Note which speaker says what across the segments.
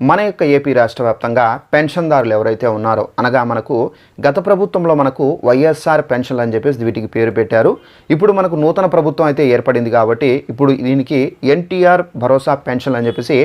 Speaker 1: మన యొక్క ఏపీ రాష్ట్ర వ్యాప్తంగా పెన్షన్దారులు ఎవరైతే ఉన్నారో అనగా మనకు గత ప్రభుత్వంలో మనకు వైఎస్ఆర్ పెన్షన్లు అని చెప్పేసి వీటికి పేరు పెట్టారు. ఇప్పుడు మనకు నూతన ప్రభుత్వం అయితే ఏర్పడింది కాబట్టి ఇప్పుడు దీనికి ఎన్టీఆర్ భరోసా పెన్షన్లు అని చెప్పేసి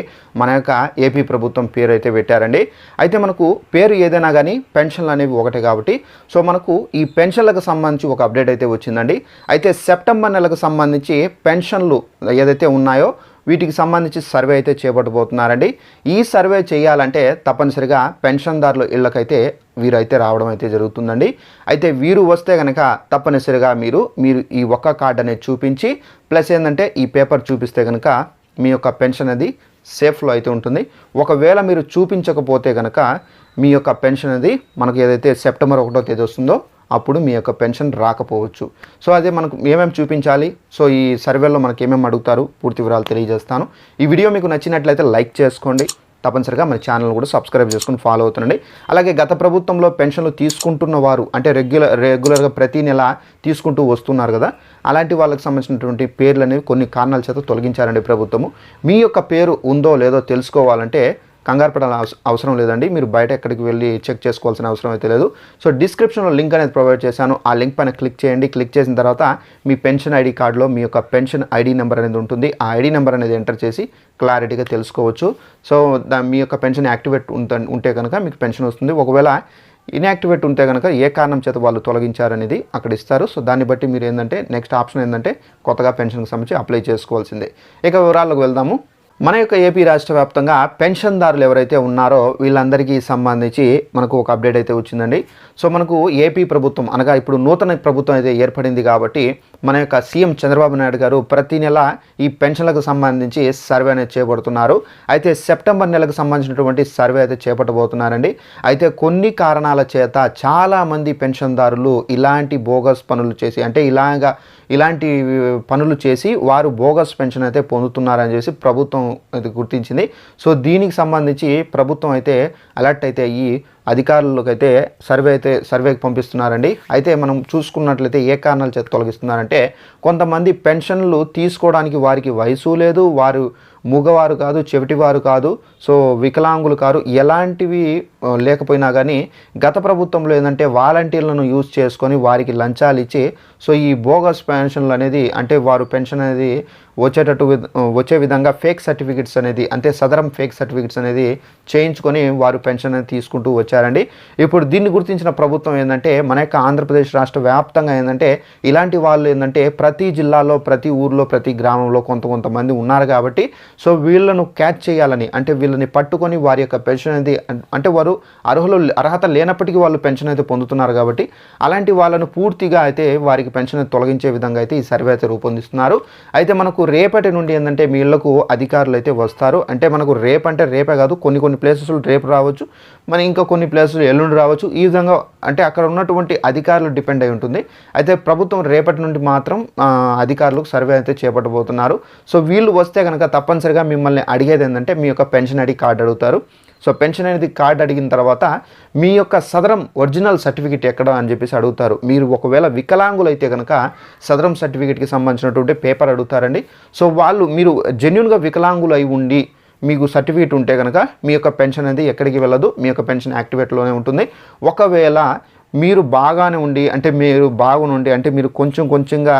Speaker 1: మన యొక్క ఏపీ ప్రభుత్వం పేరు అయితే పెట్టారండి. అయితే మనకు పేరు ఏదైనా కానీ పెన్షన్లు అనేవి ఒకటే కాబట్టి సో మనకు ఈ పెన్షన్లకు సంబంధించి ఒక అప్డేట్ అయితే వచ్చిందండి. అయితే సెప్టెంబర్ నెలకు సంబంధించి పెన్షన్లు ఏదైతే ఉన్నాయో వీటికి సంబంధించి సర్వే అయితే చేపట్టబోతున్నారండి. ఈ సర్వే చేయాలంటే తప్పనిసరిగా పెన్షన్దారుల ఇళ్ళకైతే వీరైతే రావడం అయితే జరుగుతుందండి. అయితే వీరు వస్తే కనుక తప్పనిసరిగా మీరు మీరు ఈ ఒక్క కార్డు అనేది చూపించి ప్లస్ ఏంటంటే ఈ పేపర్ చూపిస్తే కనుక మీ యొక్క పెన్షన్ అది సేఫ్లో అయితే ఉంటుంది. ఒకవేళ మీరు చూపించకపోతే కనుక మీ యొక్క పెన్షన్ అది మనకు ఏదైతే సెప్టెంబర్ ఒకటో తేదీ వస్తుందో అప్పుడు మీ యొక్క పెన్షన్ రాకపోవచ్చు. సో అదే మనకు ఏమేమి చూపించాలి? సో ఈ సర్వేలో మనకి ఏమేమి అడుగుతారు? పూర్తి వివరాలు తెలియజేస్తాను. ఈ వీడియో మీకు నచ్చినట్లయితే లైక్ చేసుకోండి. తప్పనిసరిగా మన ఛానల్ కూడా సబ్స్క్రైబ్ చేసుకుని ఫాలో అవుతుండండి. అలాగే గత ప్రభుత్వంలో పెన్షన్లు తీసుకుంటున్న వారు అంటే రెగ్యులర్ రెగ్యులర్గా ప్రతి నెల తీసుకుంటూ వస్తున్నారు కదా అలాంటి వాళ్ళకి సంబంధించినటువంటి పేర్లు అనేవి కొన్ని కారణాల చేత తొలగించారండి ప్రభుత్వము. మీ యొక్క పేరు ఉందో లేదో తెలుసుకోవాలంటే కంగారు పడాల అవస- అవసరం లేదండి. మీరు బయట ఎక్కడికి వెళ్ళి చెక్ చేసుకోవాల్సిన అవసరం అయితే లేదు. సో డిస్క్రిప్షన్లో లింక్ అనేది ప్రొవైడ్ చేశాను. ఆ లింక్ పైన క్లిక్ చేయండి. క్లిక్ చేసిన తర్వాత మీ పెన్షన్ ఐడి కార్డులో మీ యొక్క పెన్షన్ ఐడి నెంబర్ అనేది ఉంటుంది. ఆ ఐడి నెంబర్ అనేది ఎంటర్ చేసి క్లారిటీగా తెలుసుకోవచ్చు. సో మీ యొక్క పెన్షన్ యాక్టివేట్ ఉంటే కనుక మీకు పెన్షన్ వస్తుంది. ఒకవేళ ఇన్యాక్టివేట్ ఉంటే కనుక ఏ కారణం చేత వాళ్ళు తొలగించారనేది అక్కడ ఇస్తారు. సో దాన్ని బట్టి మీరు ఏంటంటే నెక్స్ట్ ఆప్షన్ ఏంటంటే కొత్తగా పెన్షన్కి సంబంధించి అప్లై చేసుకోవాల్సిందే. ఇక వివరాలకు వెళ్దాము. మన యొక్క ఏపీ రాష్ట్ర వ్యాప్తంగా పెన్షన్దారులు ఎవరైతే ఉన్నారో వీళ్ళందరికీ సంబంధించి మనకు ఒక అప్డేట్ అయితే వచ్చిందండి. సో మనకు ఏపీ ప్రభుత్వం అనగా ఇప్పుడు నూతన ప్రభుత్వం అయితే ఏర్పడింది కాబట్టి మన యొక్క సీఎం చంద్రబాబు నాయుడు గారు ప్రతి నెల ఈ పెన్షన్లకు సంబంధించి సర్వే అనేది చేపడుతున్నారు. అయితే సెప్టెంబర్ నెలకు సంబంధించినటువంటి సర్వే అయితే చేపట్టబోతున్నారండి. అయితే కొన్ని కారణాల చేత చాలామంది పెన్షన్దారులు ఇలాంటి బోగస్ పనులు చేసి అంటే ఇలాగా ఇలాంటి పనులు చేసి వారు బోగస్ పెన్షన్ అయితే పొందుతున్నారని చెప్పి ప్రభుత్వం అది గుర్తించింది. సో దీనికి సంబంధించి ప్రభుత్వం అయితే అలర్ట్ అయితే అయ్యి అధికారులకైతే సర్వే అయితే సర్వేకి పంపిస్తున్నారండి. అయితే మనం చూసుకున్నట్లయితే ఏ కారణాల చేత తొలగిస్తున్నారంటే కొంతమంది పెన్షన్లు తీసుకోవడానికి వారికి వయసు లేదు వారు మూగవారు కాదు చెవిటివారు కాదు సో వికలాంగులు కాదు ఎలాంటివి లేకపోయినా కానీ గత ప్రభుత్వంలో ఏంటంటే వాలంటీర్లను యూజ్ చేసుకొని వారికి లంచాలు ఇచ్చి సో ఈ బోగస్ పెన్షన్లు అనేది అంటే వారు పెన్షన్ అనేది వచ్చేటట్టు వచ్చే విధంగా ఫేక్ సర్టిఫికెట్స్ అనేది అంటే సదరం ఫేక్ సర్టిఫికెట్స్ అనేది చేయించుకొని వారు పెన్షన్ అనేది తీసుకుంటూ వచ్చారండి. ఇప్పుడు దీన్ని గుర్తించిన ప్రభుత్వం ఏంటంటే మన యొక్క ఆంధ్రప్రదేశ్ రాష్ట్ర వ్యాప్తంగా ఏంటంటే ఇలాంటి వాళ్ళు ఏంటంటే ప్రతి జిల్లాలో ప్రతి ఊర్లో ప్రతి గ్రామంలో కొంత కొంతమంది ఉన్నారు కాబట్టి సో వీళ్ళను క్యాచ్ చేయాలని అంటే వీళ్ళని పట్టుకొని వారి యొక్క పెన్షన్ అనేది అంటే వారు అర్హులు అర్హత లేనప్పటికీ వాళ్ళు పెన్షన్ అయితే పొందుతున్నారు కాబట్టి అలాంటి వాళ్ళను పూర్తిగా అయితే వారికి పెన్షన్ తొలగించే విధంగా అయితే ఈ సర్వే అయితే రూపొందిస్తున్నారు. అయితే మనకు రేపటి నుండి ఏంటంటే మీ ఇళ్ళకు అధికారులు అయితే వస్తారు. అంటే మనకు రేపు అంటే రేపే కాదు కొన్ని కొన్ని ప్లేసెస్లో రేపు రావచ్చు. మన ఇంకా కొన్ని ప్లేసెస్ ఎల్లుండి రావచ్చు. ఈ విధంగా అంటే అక్కడ ఉన్నటువంటి అధికారులు డిపెండ్ అయి ఉంటుంది. అయితే ప్రభుత్వం రేపటి నుండి మాత్రం అధికారులకు సర్వే అయితే చేపట్టబోతున్నారు. సో వీళ్ళు వస్తే కనుక తప్పనిసరిగా మిమ్మల్ని అడిగేది ఏంటంటే మీ యొక్క పెన్షన్ ఐడి కార్డు అడుగుతారు. సో పెన్షన్ అనేది కార్డు అడిగిన తర్వాత మీ యొక్క సదరం ఒరిజినల్ సర్టిఫికేట్ ఎక్కడ అని చెప్పేసి అడుగుతారు. మీరు ఒకవేళ వికలాంగులు అయితే కనుక సదరం సర్టిఫికేట్కి సంబంధించినటువంటి పేపర్ అడుగుతారండి. సో వాళ్ళు మీరు జెన్యున్గా వికలాంగులు అయి ఉండి మీకు సర్టిఫికేట్ ఉంటే కనుక మీ యొక్క పెన్షన్ అనేది ఎక్కడికి వెళ్ళదు. మీ యొక్క పెన్షన్ యాక్టివేట్లోనే ఉంటుంది. ఒకవేళ మీరు బాగానే ఉండి అంటే మీరు బాగునుండి అంటే మీరు కొంచెం కొంచెంగా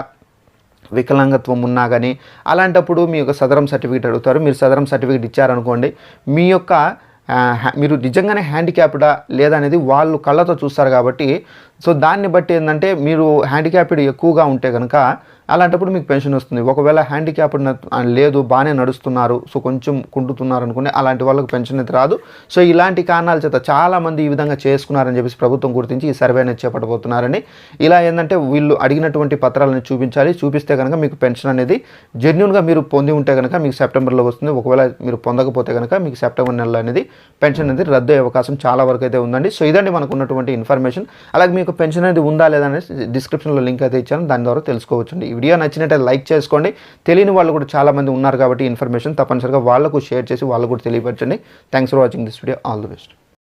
Speaker 1: వికలాంగత్వం ఉన్నా కానీ అలాంటప్పుడు మీ యొక్క సదరం సర్టిఫికేట్ అడుగుతారు. మీరు సదరం సర్టిఫికేట్ ఇచ్చారనుకోండి మీ యొక్క మీరు నిజంగానే హ్యాండిక్యాప్డా లేదా అనేది వాళ్ళు కళ్ళతో చూస్తారు కాబట్టి సో దాన్ని బట్టి ఏంటంటే మీరు హ్యాండిక్యాప్డ్ ఎక్కువగా ఉంటే కనుక అలాంటప్పుడు మీకు పెన్షన్ వస్తుంది. ఒకవేళ హ్యాండిక్యాప్డ్ లేదు బాగానే నడుస్తున్నారు సో కొంచెం కుంటుతున్నారు అనుకునే అలాంటి వాళ్ళకి పెన్షన్ అయితే రాదు. సో ఇలాంటి కారణాల చేత చాలామంది ఈ విధంగా చేసుకున్నారని చెప్పేసి ప్రభుత్వం గుర్తించి ఈ సర్వే అనేది చేపట్టబోతున్నారని. ఇలా ఏంటంటే వీళ్ళు అడిగినటువంటి పత్రాలను చూపించాలి. చూపిస్తే కనుక మీకు పెన్షన్ అనేది జెన్యున్గా మీరు పొంది ఉంటే కనుక మీకు సెప్టెంబర్లో వస్తుంది. ఒకవేళ మీరు పొందకపోతే కనుక మీకు సెప్టెంబర్ నెలలో అనేది పెన్షన్ అనేది రద్దు అయ్యే అవకాశం చాలా వరకు అయితే ఉందండి. సో ఇదండి మనకు ఉన్నటువంటి ఇన్ఫర్మేషన్ అలాగే మీకు పెన్షన్ అనేది ఉందా లేదా అనేది డిస్క్రిప్షన్లో లింక్ అయితే ఇచ్చాను. దాని ద్వారా తెలుసుకోవచ్చండి. ఈ వీడియో నచ్చినట్లయితే లైక్ చేసుకోండి. తెలియని వాళ్ళు కూడా చాలామంది ఉన్నారు కాబట్టి ఇన్ఫర్మేషన్ తప్పనిసరిగా వాళ్ళకు షేర్ చేసి వాళ్ళకు కూడా తెలియపరచండి. Thanks for watching this video all the best